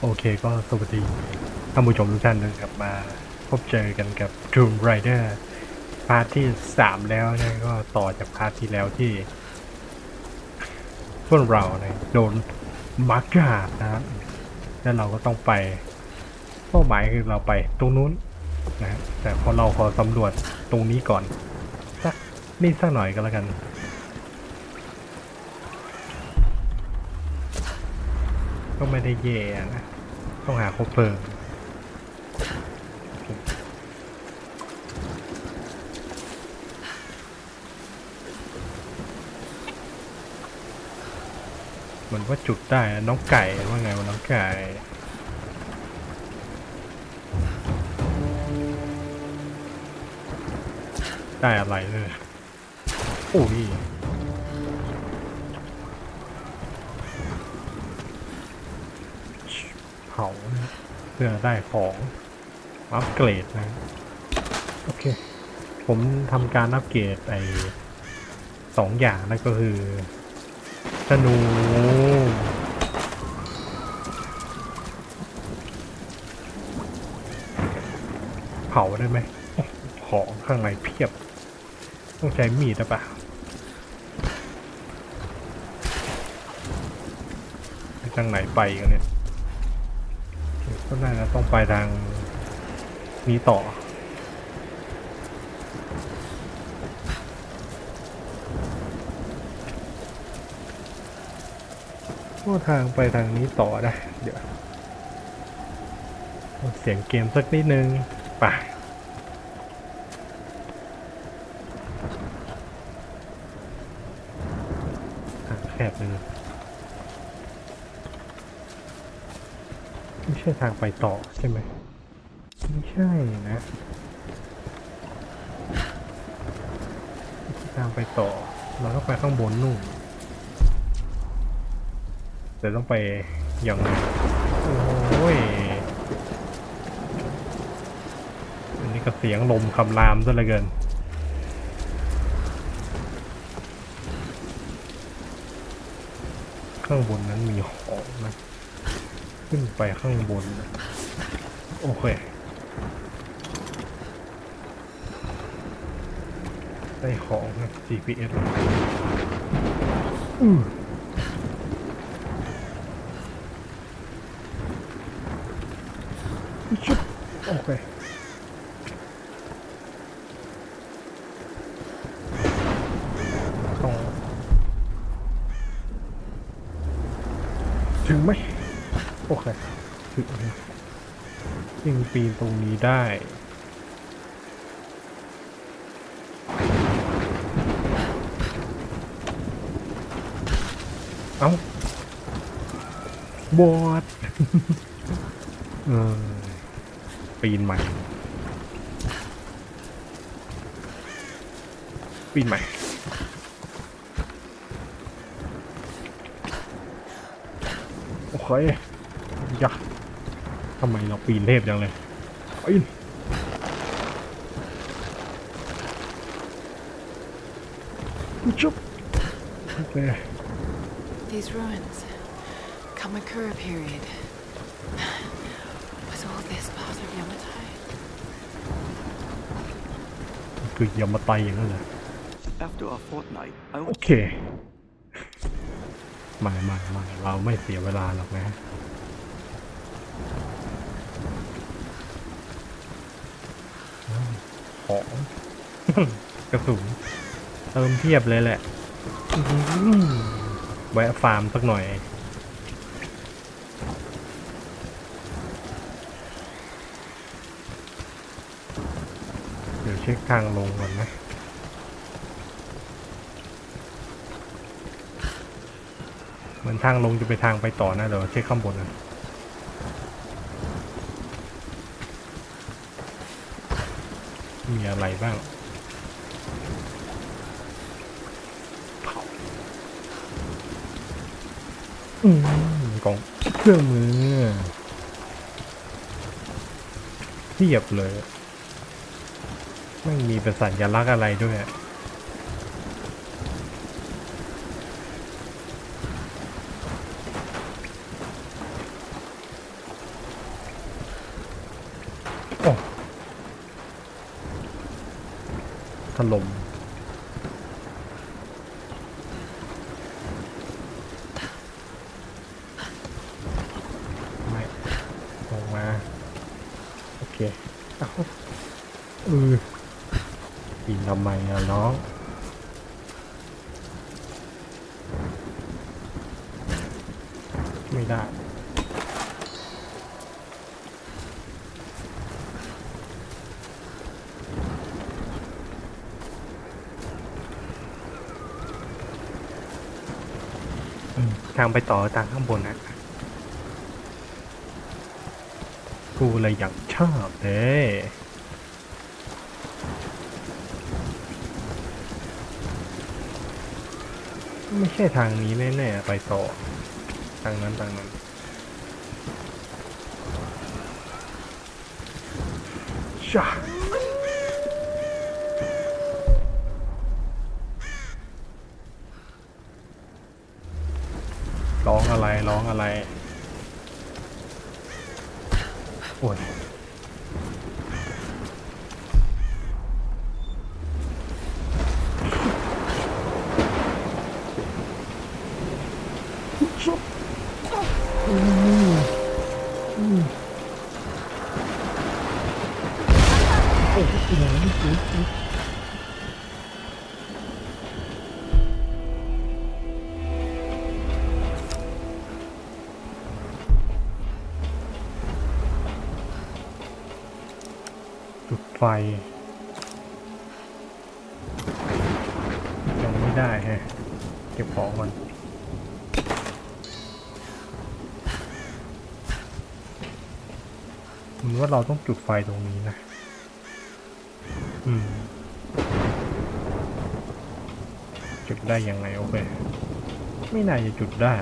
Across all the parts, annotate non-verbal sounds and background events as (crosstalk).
โอเคก็สวัสดีท่านผู้ชมทุกท่านนะครับมาพบเจอกันกับ Tomb Raider พาร์ทที่ 3 แล้วนี่ยก็ต่อจากพาร์ทที่แล้วที่พวกเราเนี่ยโดนมาร์กาดนะแล้วเราก็ต้องไปเป้าหมายคือเราไปตรงนู้นนะฮะแต่พอเราขอสำรวจตรงนี้ก่อนสักนิดสักหน่อยก็แล้วกัน ก็ไม่ได้แย่นะ ต้องหาคบเพลิงเหมือนว่าจุดได้นะน้องไก่ว่าไงว่าน้องไก่ได้อะไรเลยโอ้ย เผานะเพื่อได้ของอัปเกรดนะโอเค ผมทำการอัปเกรดไอสองอย่างนั่นก็คือธนูเผาได้ไหมโอ้ของข้างในเพียบ ต้องใช้มีดหรือเปล่าไปทางไหนไปกันเนี่ย ก็น่าจะต้องไปทางนี้ต่อ ก็ทางไปทางนี้ต่อได้ เดี๋ยว เสียงเกมสักนิดนึง ไปทางแคบเลยนะ ไม่ใช่ทางไปต่อใช่ไหมไม่ใช่นะทางไปต่อ เราต้องไปข้างบนนู่นแต่ต้องไปอย่างไรโอ้ยอันนี้ก็เสียงลมคำรามซะเหลือเกินข้างบนนั้นมีของนะ ขึ้นไปข้างบน โอเค ได้ของนะ GPS อือชุบโอเค ต้องถึงไหม โอเคถึงแล้วยังปีน ตรงนี้ได้เอ้าบอดเออปีนใหม่ ปีนใหม่ โอเคยักทำไมเราปีนเทพจังเลย ปีนจุ๊บโอเค These ruins. Kamakura period. Was all this part of Yamatai? คือยามาไตอย่างนั้นเลย After a fortnight, I โอ went เคไม่ไม่ไม่เราไม่เสียเวลาหรอกนะ ของ กระสุนเติมเทียบเลยแหละอื้อหือแวะฟาร์มสักหน่อยเดี๋ยวเช็คทางลงก่อนนะเหมือนทางลงจะไปทางไปต่อนะเดี๋ยวเช็คข้างบนนะ อะไรบ้างอืมกล่องเครื่องมือเทียบเลย ไม่มีเป็นสัญลักษณ์อะไรด้วย ถล่มไม่ลงมา โอเค เอาเออปีนทำไมอะน้อง ไม่ได้ อืม ทางไปต่อทางข้างบนนะกูเลยอยากชอบเลยไม่ใช่ทางนี้แน่ๆไปต่อ ทางนั้นทางนั้นชา ร้องอะไรปวด ยังไม่ได้แฮะเก็บของก่อนมันว่าเราต้องจุดไฟตรงนี้นะ อืม จุดได้ยังไงโอเค ไม่น่าจะจุดได้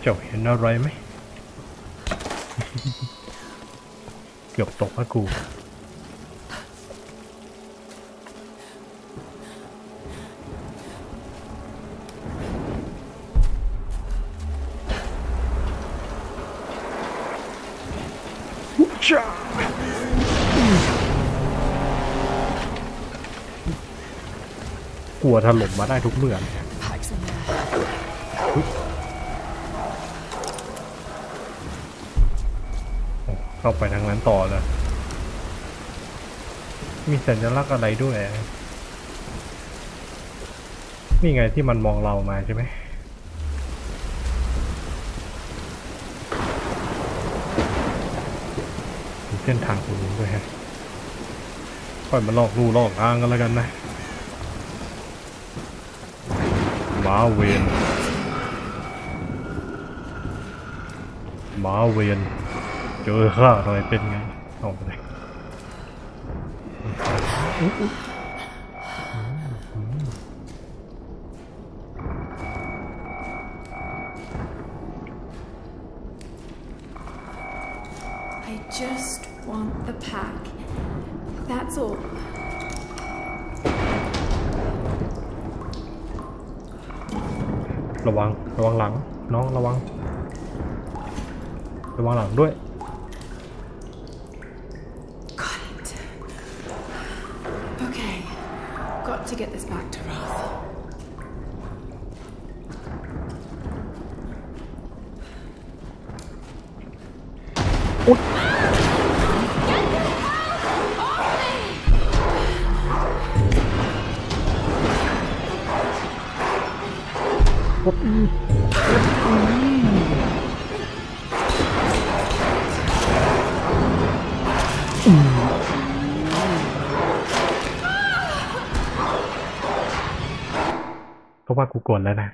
เจ้าเห็นอะไรไหม เกือบตกพระกูจ้ากลัวถล่มมาได้ทุกเมื่อเลย เข้าไปทางนั้นต่อเลยมีสัญลักษณ์อะไรด้วย นี่ไงที่มันมองเรามาใช่ไหมเส้นทางตรงนี้ด้วยฮะค่อยมาลอกลู่ลอกทางกันแล้วกันนะมาเวนมาเวน เจอข้าหน่อยเป็นไงเอาไปเลยระวัง ระวังหลัง น้องระวัง ระวังหลังด้วย to get this back to ว่ากูกดแล้วนะ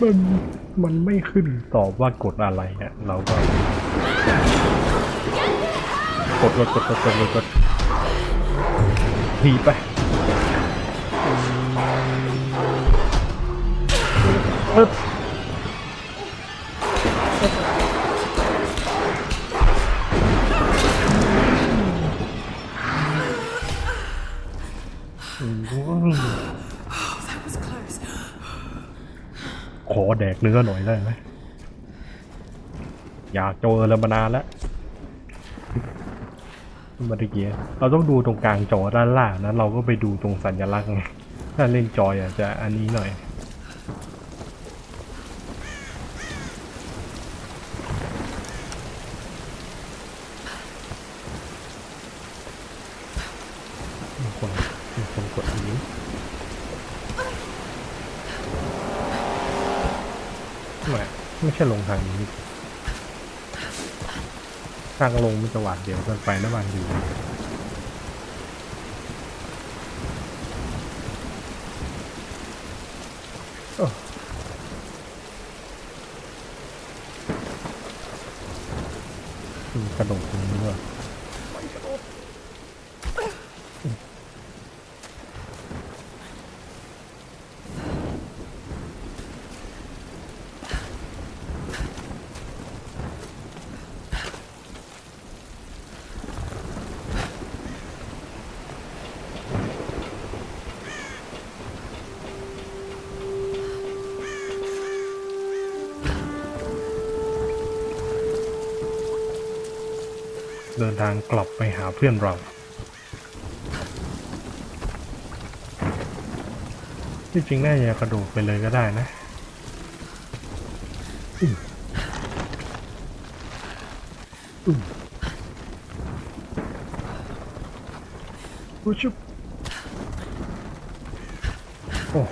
มันมันไม่ขึ้นตอบว่ากดอะไรอะ เราก็กดกดกดกดกดกดทีไปเออ อแดกเนื้อหน่อยได้ไหมอยากเจอลมานานแล้วเมื่อกี้เราต้องดูตรงกลางจอด้านล่างนะเราก็ไปดูตรงสัญลักษณ์ถ้าเล่นจอยอาจจะอันนี้หน่อย มีคนมีคนกดอันนี้ไม่ไม่ใช่ลงทางนี้ ทางลงมันจะหวาดเดียวกันไปนะบางทีเออมีกระโดดตรงนี้ด้วย เดินทางกลับไปหาเพื่อนเรา ที่จริงน่าจะกระโดดไปเลยก็ได้นะอืมอืมอุ๊ยชุบโอ้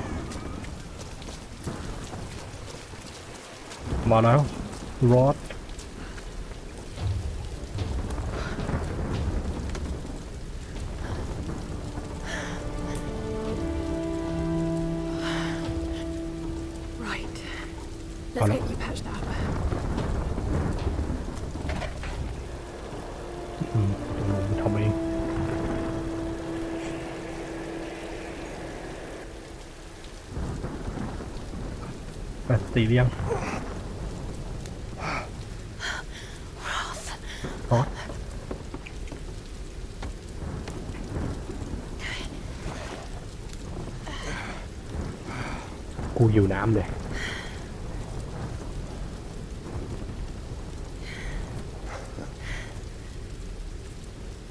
มาแล้วรอด แบตตีเรียงรอดกูอยู่น้ำเลย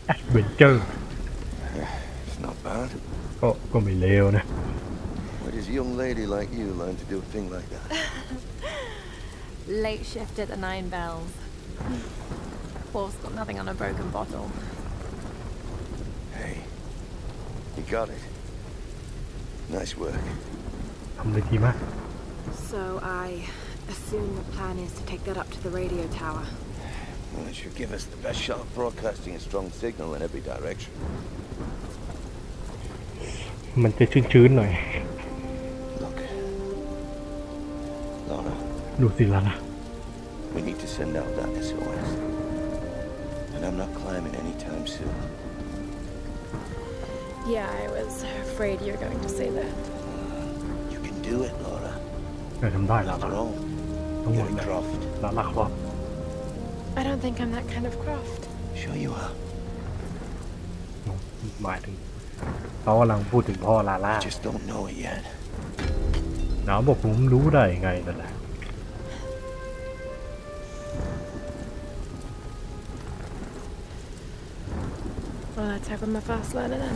แอดเวนเจอร์ It's not bad. ก็ก็ไม่เลวนะ Where does a young lady like you learn to do a thing like that? (laughs) Late shift at the Nine Bells. Wolf's got nothing on a broken bottle. Hey, you got it. Nice work. ทำได้ดีมาก So I assume the plan is to take that up to the radio tower. Well, it should give us the best shot of broadcasting a strong signal in every direction. มันจะชื้นๆหน่อย ดูสิละนะ we need to send out that SOS. And I'm not climbing anytime soon. Yeah, I was afraid you were going to say that. You can do it, Laura. เออทำได้ละ Not นะ alone. ทั้งหมด You're เล a ย Croft. ละละครับ I don't think I'm that kind of craft. Sure you are. หมายถึงเขากำลังพูดถึงพ่อลาล่า Just don't know it yet. หนาวบอกผมรู้ได้ไงนั่นแหละ Well, let's hope I'm a fast learner then.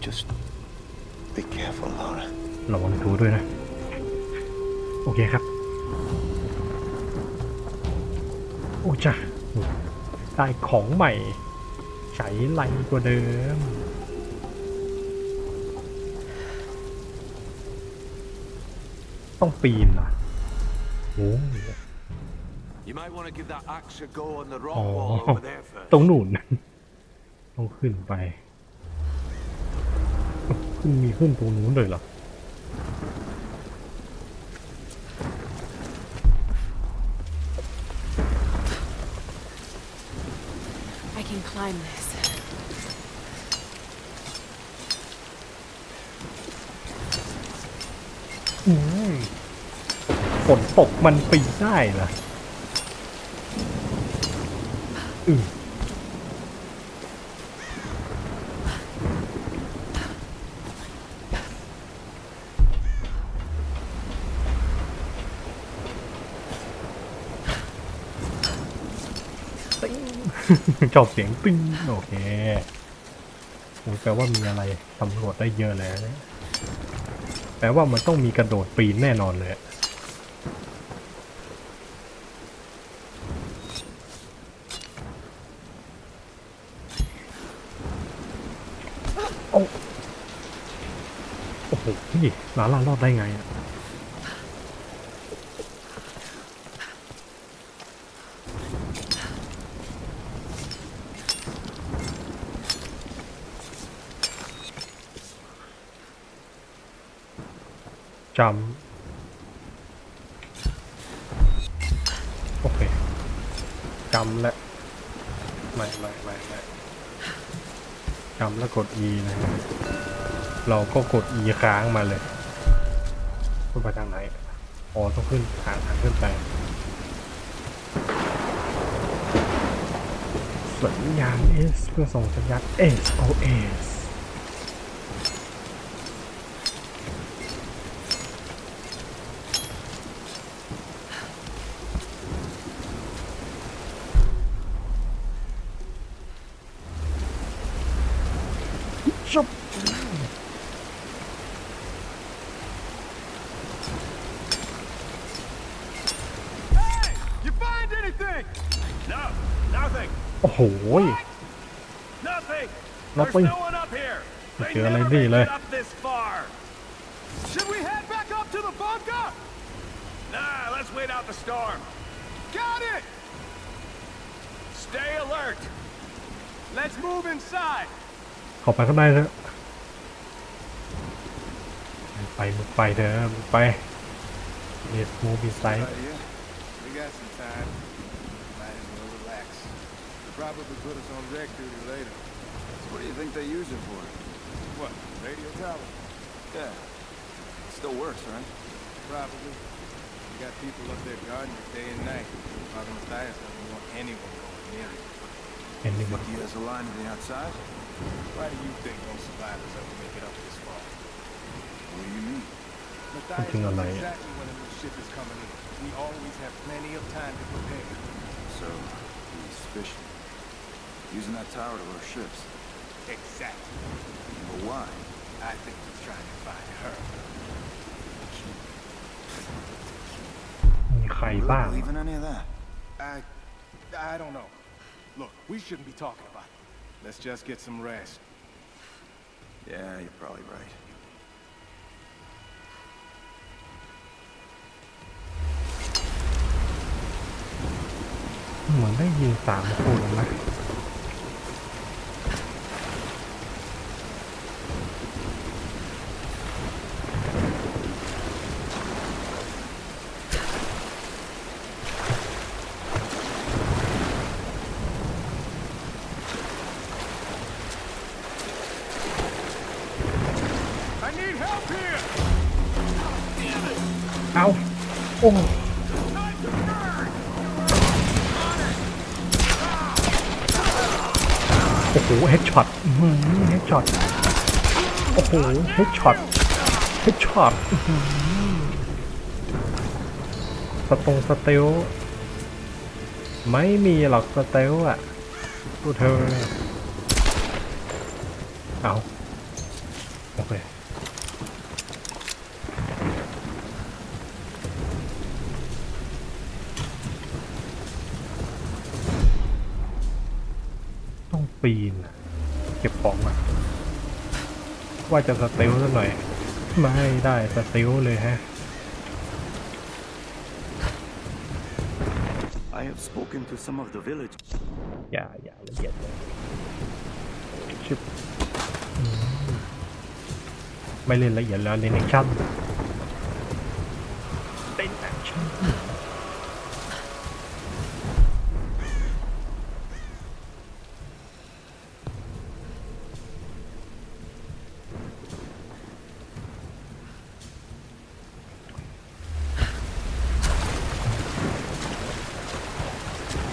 Just be careful, Laura. ระวังตัวด้วยนะ โอเคครับ โอ้จ้ะได้ของใหม่ ใช้ไรกว่าเดิม ต้องปีนเหรอโอ้ You might want to give that axe a go on the rock อ๋อ wall over there first. ตรงหนุนต้องขึ้นไป ขึ้นมีขึ้นตรงนู้นเลยเหรอ I can climb this. อืมฝนตกมันปีนได้เหรอ อื่น ชอบเสียงติ้งโอเคโอ้แปลว่ามีอะไรสำรวจได้เยอะแล้วแปลว่ามันต้องมีกระโดดปีนแน่นอนเลย ลาล่ารอดได้ไงอะจำโอเคจำและไม่ไม่ไม่ไม่จำแล้วกด E นะฮะเราก็กด E ค้างมาเลย ขึ้นไปทางไหนอ๋อต้องขึ้นทาทางขึ้นไปสัญญาณ S เพื่อส่งสัญญาณ SOS No, nothing. โอ้โห Nothing. Nothing. There's no one up here. They Chưa lấy never gì made đây. it up this far. Should we head back up to the bunker? Nah, let's wait out the storm. Got it. Stay alert. Let's move inside. เข้าไปข้างในเถอะไปมึงไปเถอะมึงไป Let's move inside yeah. We got some time. Probably put us on deck duty later. So what do you think they use it for? What, radio tower? Yeah. It still works, right? Probably. You got people up there guarding it day and night. Father Matthias doesn't want anyone going near it. Anyone? He has a line to the outside? Why do you think no survivors ever make it up this far? What do you mean? Matthias knows exactly when a new ship is coming in. We always have plenty of time to prepare. So, he's fishing. Using that tower to lure ships. Exactly. But why? I think he's trying to find her. มีใคร You บ้าง really believe in any of that? I... I don't know. Look, we shouldn't be talking about it. Let's just get some rest. Yeah, you're probably right. เหมือนได้ยินสามคนนะ โอ้โอ้โหเฮดช็อตเฮดช็อตโอ้โหเฮดช็อตเฮดช็อตสตงสเตลไม่มีหรอกสเตลอะดูเธอเนี่ยเอาโอเค ปีนอะเก็บของอะว่าจะสเตลซะหน่อย ไม่ได้สเตลเลยฮะ I have spoken to some of the village. อย่าอย่าละเอียดเลยชิบอืมไม่เล่นละเอียดแล้วเล่นแอคชั่นเล่นแอคชั่น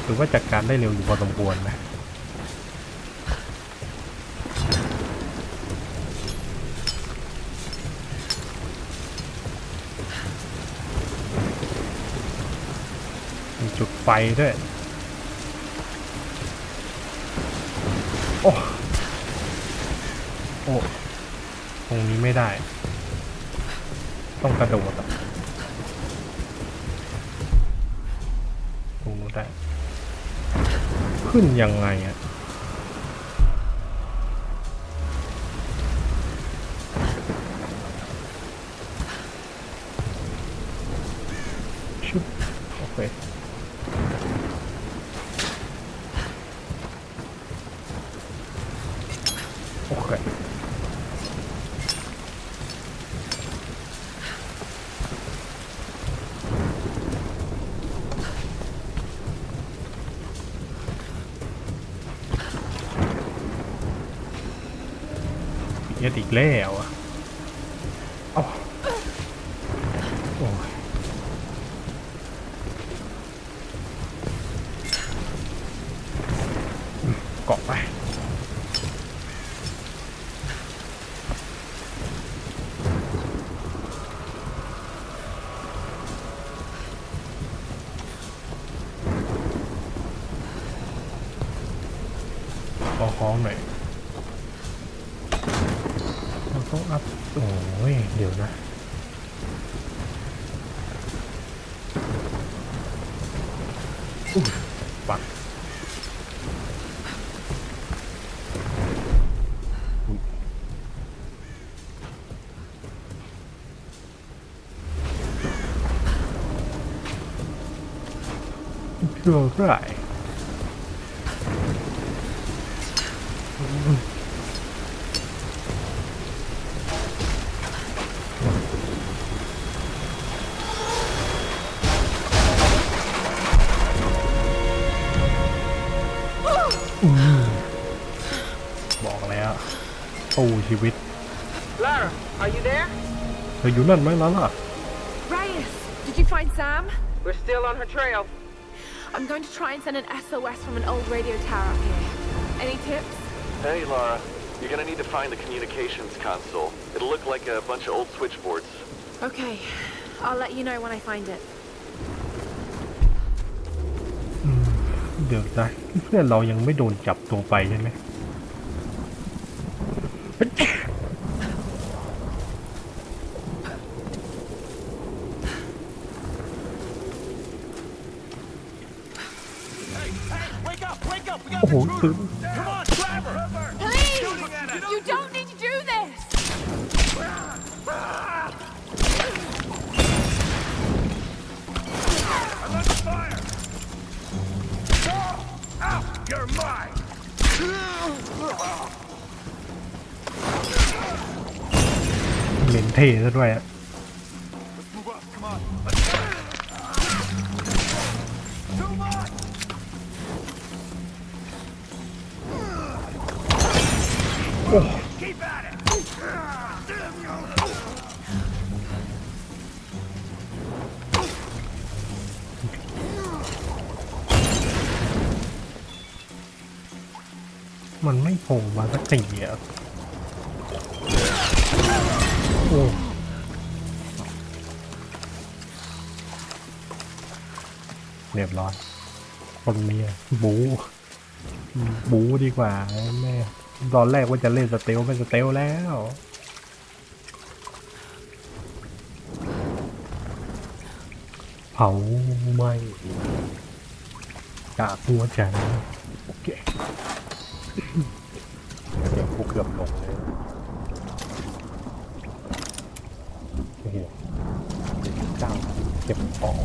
หรือว่าจัดการได้เร็วอยู่พอสมควรนะมีจุดไฟด้วย โอ้ โอ้ ตรงนี้ไม่ได้ ต้องกระโดดอะตรงนู้นได้ ขึ้นยังไงอะชุบโอเค โอเค เย็ดอี กแล้วอะเอาโอ้ยเกาะไปขอของหน่อย เรา ต้องอัพ โอ้ย เดี๋ยวนะปักอุ๊ยเท่าไร บอกแล้วตู้ชีวิต Lara, are you there? เธออยู่นั่นไหมล่ะล่ะ Reyes, did you find Sam? We're still on her trail. I'm going to try and send an SOS from an old radio tower up here. Any tips? Hey, Laura. You're gonna need to find the communications console. It'll look like a bunch of old switchboards. Okay, I'll let you know when I find it. เดี๋ยวนะเพื่อนเรายังไม่โดนจับตัวไปใช่ไหมโอ้โห เหนเทซะด้วยมันไม่โผล่มาสักทีอะ เรียบร้อยคนนี้บูบูดีกว่าแม่ตอนแรกว่าจะเล่นสเตลไม่สเตลแล้วเผาไหม่จากหัวใจโอเคเดี๋ยวกูเกือบหลงเลยโอ้โหเจ้า เก็บของ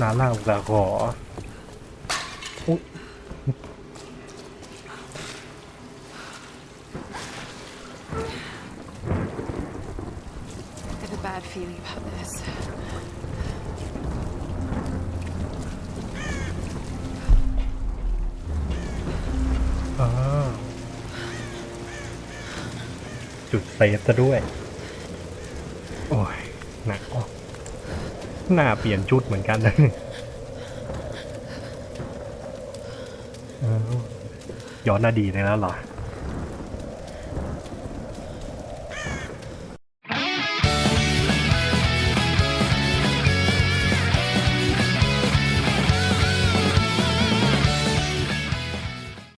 นาล่าอุตสาขอ ฟซะด้วย โอ้ยหนักอะหน้าเปลี่ยนชุดเหมือนกันเลยย้อนอดีตเลยแล้วเหรอ